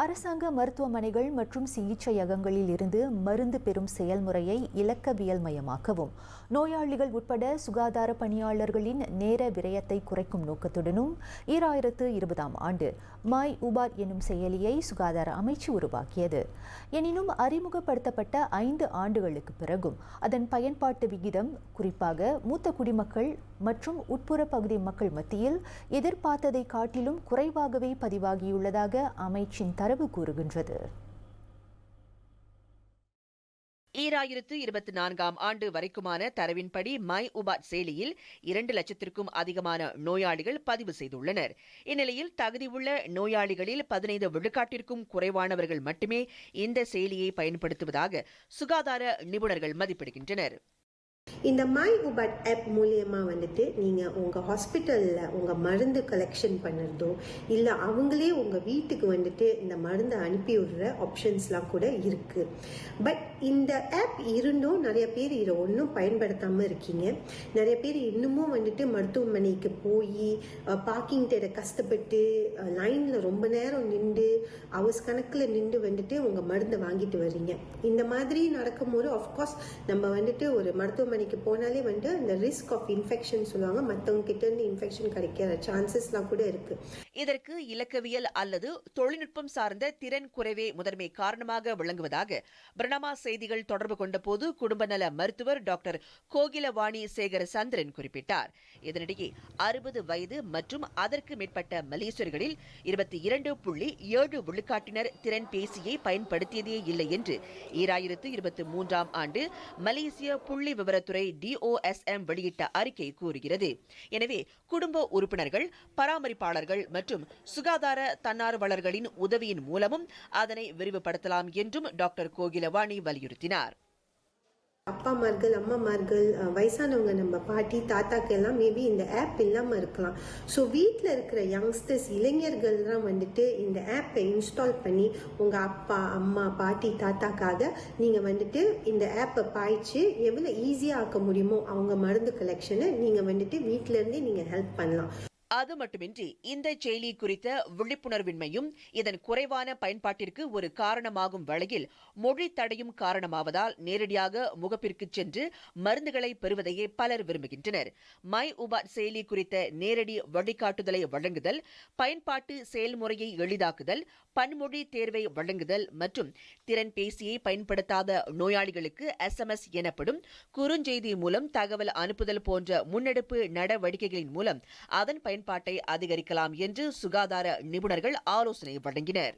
அரசாங்க மருத்துவமனைகள் மற்றும் சிகிச்சையகங்களில் இருந்து மருந்து பெறும் செயல்முறையை இலக்கவியல் மயமாக்கவும் நோயாளிகள் உட்பட சுகாதார பணியாளர்களின் நேர விரயத்தை குறைக்கும் நோக்கத்துடனும் ஈராயிரத்து இருபதாம் ஆண்டு மாய் உபார் எனும் செயலியை சுகாதார அமைச்சு உருவாக்கியது. எனினும் அறிமுகப்படுத்தப்பட்ட ஐந்து ஆண்டுகளுக்கு பிறகும் அதன் பயன்பாட்டு விகிதம் குறிப்பாக மூத்த குடிமக்கள் மற்றும் உட்புற பகுதி மக்கள் மத்தியில் எதிர்பார்த்ததை காட்டிலும் குறைவாகவே பதிவாகியுள்ளதாக அமைச்சின் தரவு கூறுகின்றது. ஈராயிரத்து இருபத்தி நான்காம் ஆண்டு வரைக்குமான தரவின்படி மை உபாட் செயலியில் இரண்டு லட்சத்திற்கும் அதிகமான நோயாளிகள் பதிவு செய்துள்ளனர். இந்நிலையில் தகுதியுள்ள நோயாளிகளில் பதினைந்து விழுக்காட்டிற்கும் குறைவானவர்கள் மட்டுமே இந்த செயலியை பயன்படுத்துவதாக சுகாதார நிபுணர்கள் மதிப்பிடுகின்றனர். இந்த மை உபட் ஆப் மூலியமாக வந்துட்டு நீங்கள் உங்கள் ஹாஸ்பிட்டலில் உங்கள் மருந்து கலெக்ஷன் பண்ணுறதோ இல்லை அவங்களே உங்கள் வீட்டுக்கு வந்துட்டு இந்த மருந்தை அனுப்பி விடுற ஆப்ஷன்ஸ்லாம் கூட இருக்குது பட் இந்த ஆப் இருந்தும் நிறைய பேர் இதை ஒன்றும் பயன்படுத்தாமல் இருக்கீங்க. நிறைய பேர் இன்னமும் வந்துட்டு மருத்துவமனைக்கு போய் பார்க்கிங் தேட கஷ்டப்பட்டு லைனில் ரொம்ப நேரம் நின்று அவர்ஸ் கணக்கில் நின்று வந்துட்டு உங்கள் மருந்தை வாங்கிட்டு வர்றீங்க. இந்த மாதிரி நடக்கும்போது ஆஃப்கோர்ஸ் நம்ம வந்துட்டு ஒரு மருத்துவமனை மருத்துவமனைக்கு போனாலே வந்து அந்த ரிஸ்க் ஆஃப் இன்ஃபெக்ஷன் சொல்லுவாங்க. மற்றவங்க கிட்ட இருந்து இன்ஃபெக்ஷன் கிடைக்கிற சான்சஸ்லாம் கூட இருக்கு. இதற்கு இலக்கவியல் அல்லது தொழில்நுட்பம் சார்ந்த திறன் குறைவே முதன்மை காரணமாக விளங்குவதாக பிரணமா செய்திகள் தொடர்பு கொண்ட போது குடும்ப நல மருத்துவர் டாக்டர் கோகிலவாணி சேகர சந்திரன் குறிப்பிட்டார். இதனிடையே அறுபது வயது மற்றும் அதற்கு மேற்பட்ட மலேசியர்களில் இருபத்தி இரண்டு புள்ளி ஏழு விழுக்காட்டினர் திறன் பேசியை பயன்படுத்தியதே இல்லை என்று ஈராயிரத்து இருபத்தி மூன்றாம் ஆண்டு மலேசிய புள்ளி விவர விவரத்துறை டிஓஎஸ்எம் வெளியிட்ட அறிக்கை கூறுகிறது. எனவே குடும்ப உறுப்பினர்கள் பராமரிப்பாளர்கள் மற்றும் சுகாதார தன்னார்வலர்களின் உதவியின் மூலமும் அதனை விரிவுபடுத்தலாம் என்றும் டாக்டர் கோகிலவாணி வலியுறுத்தினார். அப்பாமார்கள் அம்மாமார்கள் வயசானவங்க நம்ம பாட்டி தாத்தாக்கு எல்லாம் மேபி இந்த ஆப் இல்லாமல் இருக்கலாம். ஸோ வீட்டில் இருக்கிற யங்ஸ்டர்ஸ் இளைஞர்கள்லாம் வந்துட்டு இந்த ஆப்பை இன்ஸ்டால் பண்ணி உங்கள் அப்பா அம்மா பாட்டி தாத்தாக்காக நீங்கள் வந்துட்டு இந்த ஆப்பை பாய்ச்சி எவ்வளோ ஈஸியாக ஆக்க முடியுமோ அவங்க மருந்து கலெக்ஷனை நீங்கள் வந்துட்டு வீட்டிலேருந்தே நீங்கள் ஹெல்ப் பண்ணலாம். அது மட்டுமின்றி இந்த செயலி குறித்த விழிப்புணர்வின்மையும் இதன் குறைவான பயன்பாட்டிற்கு ஒரு காரணமாகும் வேளையில் மொழி தடையும் காரணமாவதால் நேரடியாக முகப்பிற்கு சென்று மருந்துகளை பெறுவதையே பலர் விரும்புகின்றனர். மை உபாட் செயலி குறித்த நேரடி வழிகாட்டுதலை வழங்குதல் பயன்பாட்டு செயல்முறையை எளிதாக்குதல் பன்மொழி தேர்வை வழங்குதல் மற்றும் திறன் பேசியை பயன்படுத்தாத நோயாளிகளுக்கு எஸ்எம்எஸ் எனப்படும் குறுஞ்செய்தி மூலம் தகவல் அனுப்புதல் போன்ற முன்னெடுப்பு நடவடிக்கைகளின் மூலம் அதன் பயன்பாட்டை அதிகரிக்கலாம் என்று சுகாதார நிபுணர்கள் ஆலோசனை வழங்கினர்.